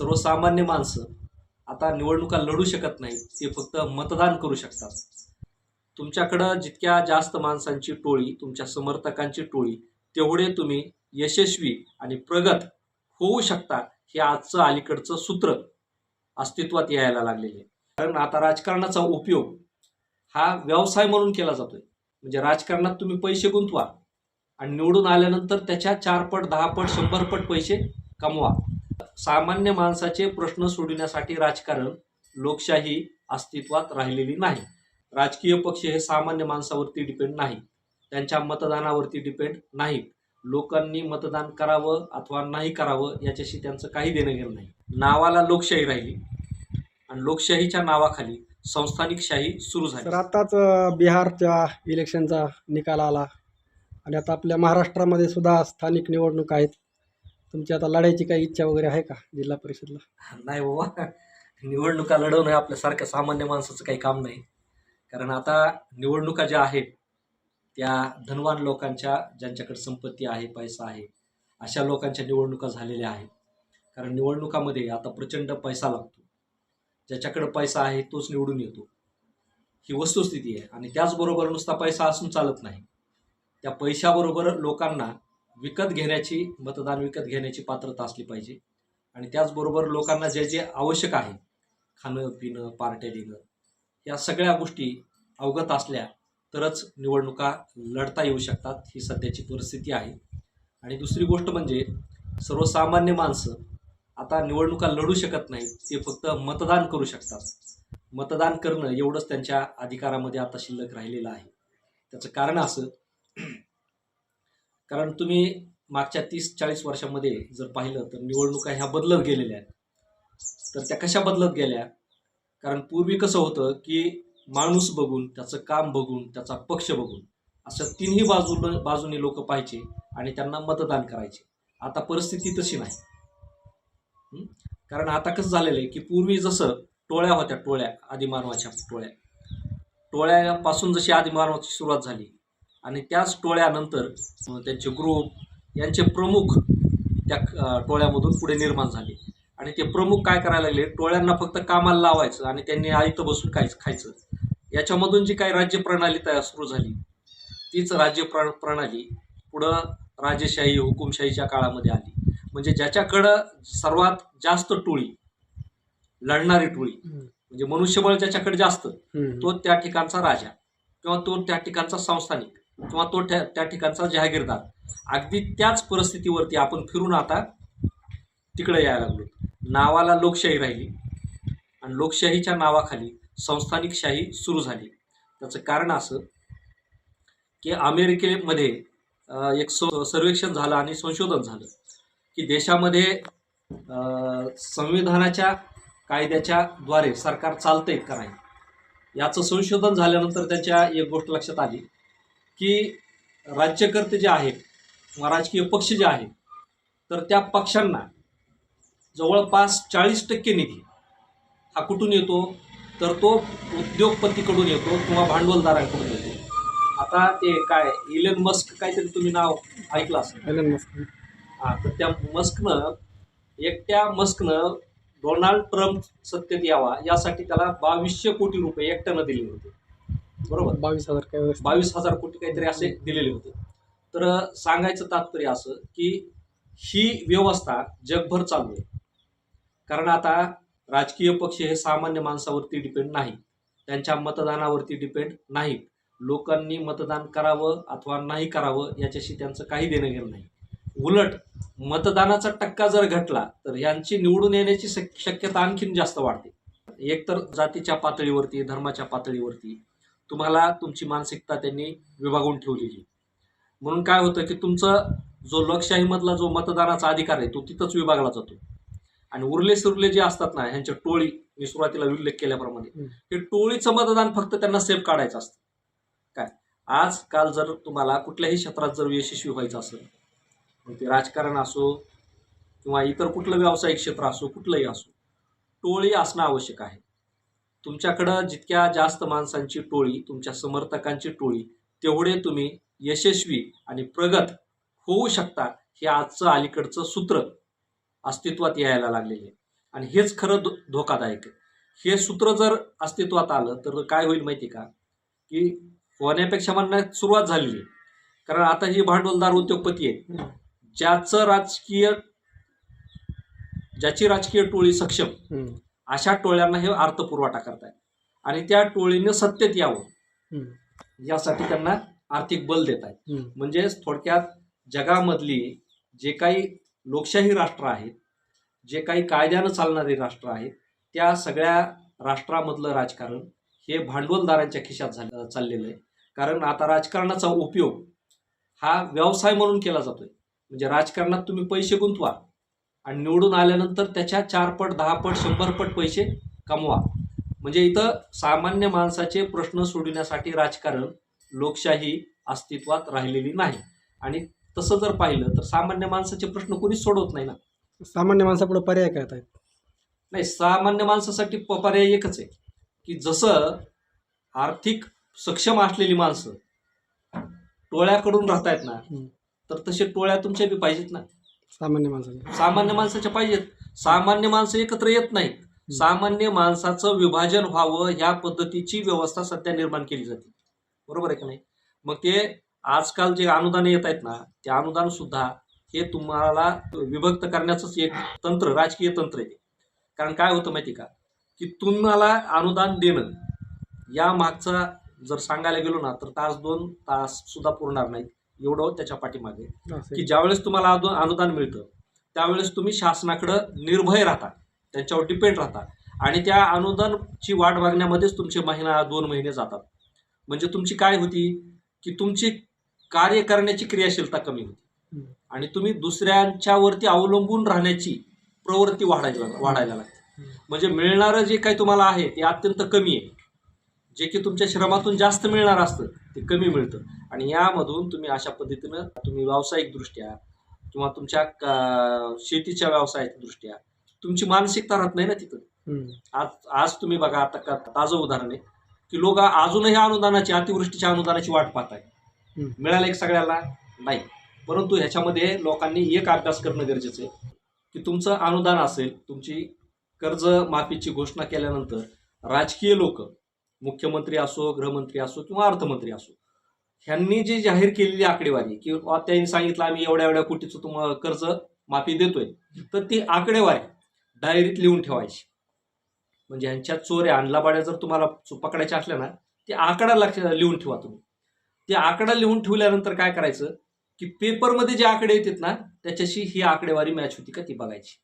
सर्वसामान्य माणसं आता निवडणुका लढू शकत नाहीत ते फक्त मतदान करू शकतात. तुमच्याकडं जितक्या जास्त माणसांची टोळी तुमच्या समर्थकांची टोळी तेवढे तुम्ही यशस्वी आणि प्रगत होऊ शकता हे आजचं अलीकडचं सूत्र अस्तित्वात यायला लागलेले. आहे कारण आता राजकारणाचा उपयोग हा व्यवसाय म्हणून केला जातोय. म्हणजे राजकारणात तुम्ही पैसे गुंतवा आणि निवडून आल्यानंतर त्याच्या चार पट दहा पट शंभर पट पैसे कमवा. सामान्य माणसाचे प्रश्न सोडविण्यासाठी राजकारण लोकशाही अस्तित्वात राहिलेली नाही. राजकीय पक्ष हे सामान्य माणसावरती डिपेंड नाही. त्यांच्या मतदानावरती डिपेंड नाहीत. लोकांनी मतदान करावं अथवा नाही करावं याच्याशी त्यांचं काही देणं घेणं नाही. नावाला लोकशाही राहिली आणि लोकशाहीच्या नावाखाली संस्थानिक शाही सुरू तर झाली आत्ताच अ, बिहारच्या इलेक्शनचा निकाल आला. आणि आता आपल्या महाराष्ट्रामध्ये सुद्धा स्थानिक निवडणूक आहेत. तुमची आता लढायची काही इच्छा वगैरे आहे का जिल्हा परिषदला? नाही बाबा. निवडणुका लढवणं हे आपल्यासारख्या सामान्य माणसाचं काही काम नाही. कारण आता निवडणुका ज्या आहेत त्या धनवान लोकांच्या ज्यांच्याकडे संपत्ती आहे पैसा आहे अशा लोकांच्या निवडणुका झालेल्या आहेत. कारण निवडणुकामध्ये आता प्रचंड पैसा लागतो. ज्याच्याकडे पैसा आहे तोच निवडून येतो. ही वस्तुस्थिती आहे. आणि त्याचबरोबर नुसता पैसा असून चालत नाही. त्या पैशाबरोबर लोकांना विकत घेण्याची मतदान विकत घेण्याची पात्रता असली पाहिजे. आणि त्याचबरोबर लोकांना जे जे आवश्यक आहे खाणं पिणं पार्ट्या देणं या सगळ्या गोष्टी अवगत असल्या तरच निवडणुका लढता येऊ शकतात ही सध्याची परिस्थिती आहे. आणि दुसरी गोष्ट म्हणजे सर्वसामान्य माणसं आता निवडणुका लढू शकत नाहीत ते फक्त मतदान करू शकतात. मतदान करणं एवढंच त्यांच्या अधिकारामध्ये आता शिल्लक राहिलेलं आहे. त्याचं कारण असं कारण तुम्ही मागच्या तीस चाळीस वर्षामध्ये जर पाहिलं तर निवडणुका ह्या बदलत गेलेल्या आहेत. तर त्या कशा बदलत गेल्या? कारण पूर्वी कसं होतं की माणूस बघून त्याचं काम बघून त्याचा पक्ष बघून असं तिन्ही बाजू बाजूने लोक पाहिजे आणि त्यांना मतदान करायचे. आता परिस्थिती तशी नाही. कारण आता कसं झालेलं आहे की पूर्वी जसं टोळ्या होत्या टोळ्या आदिमानवाच्या टोळ्या. टोळ्यापासून जशी आदिमानवाची सुरुवात झाली आणि त्याच टोळ्यानंतर त्यांचे ग्रुप यांचे प्रमुख त्या टोळ्यामधून पुढे निर्माण झाले. आणि ते प्रमुख काय करायला लागले? टोळ्यांना फक्त कामाला लावायचं आणि त्यांनी आयतं बसून खायचं खायचं. याच्यामधून जी काही राज्य प्रणाली तयार सुरू झाली तीच राज्य प्र प्रणाली पुढं राजेशाही हुकुमशाहीच्या काळामध्ये आली. म्हणजे ज्याच्याकडं सर्वात जास्त टोळी लढणारी टोळी म्हणजे मनुष्यबळ ज्याच्याकडे जास्त. तो त्या ठिकाणचा राजा किंवा तो त्या ठिकाणचा संस्थानिक. किंवा तो त्या त्या ठिकाणचा जहागीरदार. अगदी त्याच परिस्थितीवरती आपण फिरून आता तिकडे यायला लागलो. नावाला लोकशाही राहिली आणि लोकशाहीच्या नावाखाली संस्थानिक शाही सुरू झाली. त्याचं कारण असं की अमेरिकेमध्ये एक स सर्वेक्षण झालं आणि संशोधन झालं की देशामध्ये संविधानाच्या कायद्याच्या द्वारे सरकार चालतंय का नाही? याचं संशोधन झाल्यानंतर त्याच्या एक गोष्ट लक्षात आली की राज्यकर्ते जे आहेत किंवा राजकीय पक्ष जे आहेत तर त्या पक्षांना जवळपास चाळीस टक्के निधी हा कुठून येतो? तर तो उद्योगपतीकडून येतो किंवा भांडवलदारांकडून येतो. आता ते काय इलन मस्क काहीतरी तुम्ही नाव ऐकलं असेल. एलन मस्क हा तर त्या मस्कनं एकट्या मस्कनं डोनाल्ड ट्रम्प सत्तेत यावा यासाठी त्याला बावीसशे कोटी रुपये एकट्यानं दिले होते. बरोबर. बावीस हजार काय. बावीस हजार कोटी काहीतरी असे दिलेले होते. तर सांगायचं तात्पर्य असं की ही व्यवस्था जगभर चालू आहे. कारण आता राजकीय पक्ष हे सामान्य माणसावरती डिपेंड नाहीत. त्यांच्या मतदानावरती डिपेंड नाहीत. लोकांनी मतदान करावं अथवा नाही करावं याच्याशी त्यांचं काही देणं घेणं नाही. उलट मतदानाचा टक्का जर घटला तर यांची निवडून येण्याची शक- शक्यता आणखीन जास्त वाढते. एकतर जातीच्या पातळीवरती धर्माच्या पातळीवरती तुम्हाला तुमची मानसिकता त्यांनी विभागून ठेवलेली. म्हणून काय होतं की तुमचं जो लोकशाहीमधला जो मतदानाचा अधिकार आहे तो तिथंच विभागला जातो. आणि उरले सुरले जे असतात ना ह्यांच्या टोळी मी सुरुवातीला उल्लेख केल्याप्रमाणे. हे टोळीचं मतदान फक्त त्यांना सेफ काढायचं असतं. काय? आजकाल जर तुम्हाला कुठल्याही क्षेत्रात जर यशस्वी व्हायचं असेल मग ते राजकारण असो किंवा इतर कुठलं व्यावसायिक क्षेत्र असो कुठलंही असो टोळी असणं आवश्यक आहे. तुमच्याकडं जितक्या जास्त माणसांची टोळी तुमच्या समर्थकांची टोळी तेवढे तुम्ही यशस्वी आणि प्रगत होऊ शकता हे आजचं अलीकडचं सूत्र अस्तित्वात यायला लागलेले आहे. आणि हेच खरं धो धोकादायक आहे. हे सूत्र जर अस्तित्वात आलं तर काय होईल माहिती आहे का? की होण्यापेक्षा म्हणण्यात सुरुवात झालेली आहे. कारण आता ही भांडवलदार उद्योगपती आहेत ज्याचं राजकीय ज्याची राजकीय टोळी सक्षम अशा टोळ्यांना हे अर्थपुरवठा करतायत. आणि त्या टोळीने सत्तेत यावं. यासाठी त्यांना आर्थिक बल देत आहेत हम्म. म्हणजेच थोडक्यात जगामधली जे काही लोकशाही राष्ट्र आहेत जे काही कायद्यानं चालणारी राष्ट्र आहेत त्या सगळ्या राष्ट्रामधलं राजकारण हे भांडवलदारांच्या खिशात झालं चाललेलं आहे. कारण आता राजकारणाचा उपयोग हा व्यवसाय म्हणून केला जातोय. म्हणजे राजकारणात तुम्ही पैसे गुंतवा. आणि निवडून आल्यानंतर त्याच्या चार पट दहा पट शंभर पट पैसे कमवा. म्हणजे इथं सामान्य माणसाचे प्रश्न सोडविण्यासाठी राजकारण लोकशाही अस्तित्वात राहिलेली नाही. आणि तसं जर पाहिलं तर सामान्य माणसाचे प्रश्न कोणीच सोडवत नाही ना. सामान्य माणसापुढे पर्याय काय आहेत नाही सामान्य माणसासाठी पर्याय एकच आहे. की जसं आर्थिक सक्षम असलेली माणसं टोळ्याकडून राहतायत ना. तर तसे टोळ्या तुमच्या बी पाहिजेत ना. सामान्य माणसाचे सामान्य माणसाच्या पाहिजेत. सामान्य माणसं एकत्र येत नाहीत. सामान्य माणसाचं विभाजन व्हावं ह्या पद्धतीची व्यवस्था सध्या निर्माण केली जाते. बरोबर आहे का नाही? मग ते आजकाल जे अनुदान येत आहेत ना ते अनुदान सुद्धा हे तुम्हाला विभक्त करण्याचंच एक तंत्र राजकीय तंत्र आहे कारण काय होतं माहिती का? की तुम्हाला अनुदान देणं या मागचा जर सांगायला गेलो ना तर तास दोन तास सुद्धा पुरणार नाहीत. एवढं त्याच्या पाठीमागे. की. ज्यावेळेस तुम्हाला अनु- अनुदान मिळतं त्यावेळेस तुम्ही शासनाकडं निर्भय राहता त्यांच्यावर डिपेंड राहता. आणि त्या अनुदानची वाट बघण्यामध्येच तुमचे महिना दोन महिने जातात. म्हणजे तुमची काय होती? की तुमची कार्य करण्याची क्रियाशीलता कमी होती. आणि तुम्ही दुसऱ्यांच्यावरती अवलंबून राहण्याची प्रवृत्ती वाढायला वाढायला लागते. म्हणजे मिळणारं जे काही तुम्हाला आहे ते अत्यंत कमी आहे. जे की तुमच्या श्रमातून जास्त मिळणार असतं ते कमी मिळतं. आणि यामधून तुम्ही अशा पद्धतीनं तुम्ही व्यावसायिकदृष्ट्या किंवा तुमच्या शेतीच्या व्यावसायिक दृष्ट्या तुमची मानसिकता राहत नाही ना तिथं. आज आज तुम्ही बघा आता ताजं उदाहरण आहे की लोक अजूनही अनुदानाची अतिवृष्टीच्या अनुदानाची वाट पाहत आहेत हम्म. मिळालं एक सगळ्याला नाही. परंतु ह्याच्यामध्ये लोकांनी एक अभ्यास करणं गरजेचं आहे की तुमचं अनुदान असेल तुमची कर्ज माफीची घोषणा केल्यानंतर राजकीय लोक मुख्यमंत्री असो गृहमंत्री असो किंवा अर्थमंत्री असो ह्यांनी जी जाहीर केलेली आकडेवारी किंवा त्यांनी सांगितलं आम्ही एवढ्या एवढ्या कोटीचं तुम्हाला कर्ज माफी देतोय तर ती आकडेवारी डायरीत लिहून ठेवायची. म्हणजे ह्यांच्या चोऱ्या आणलाबाड्या जर तुम्हाला पकडायच्या असल्या ना ते आकडा लक्षात लिहून ठेवा तुम्ही. ते आकडा लिहून ठेवल्यानंतर काय करायचं की पेपरमध्ये जे आकडे येतात ना त्याच्याशी ही आकडेवारी मॅच होती का ती बघायची.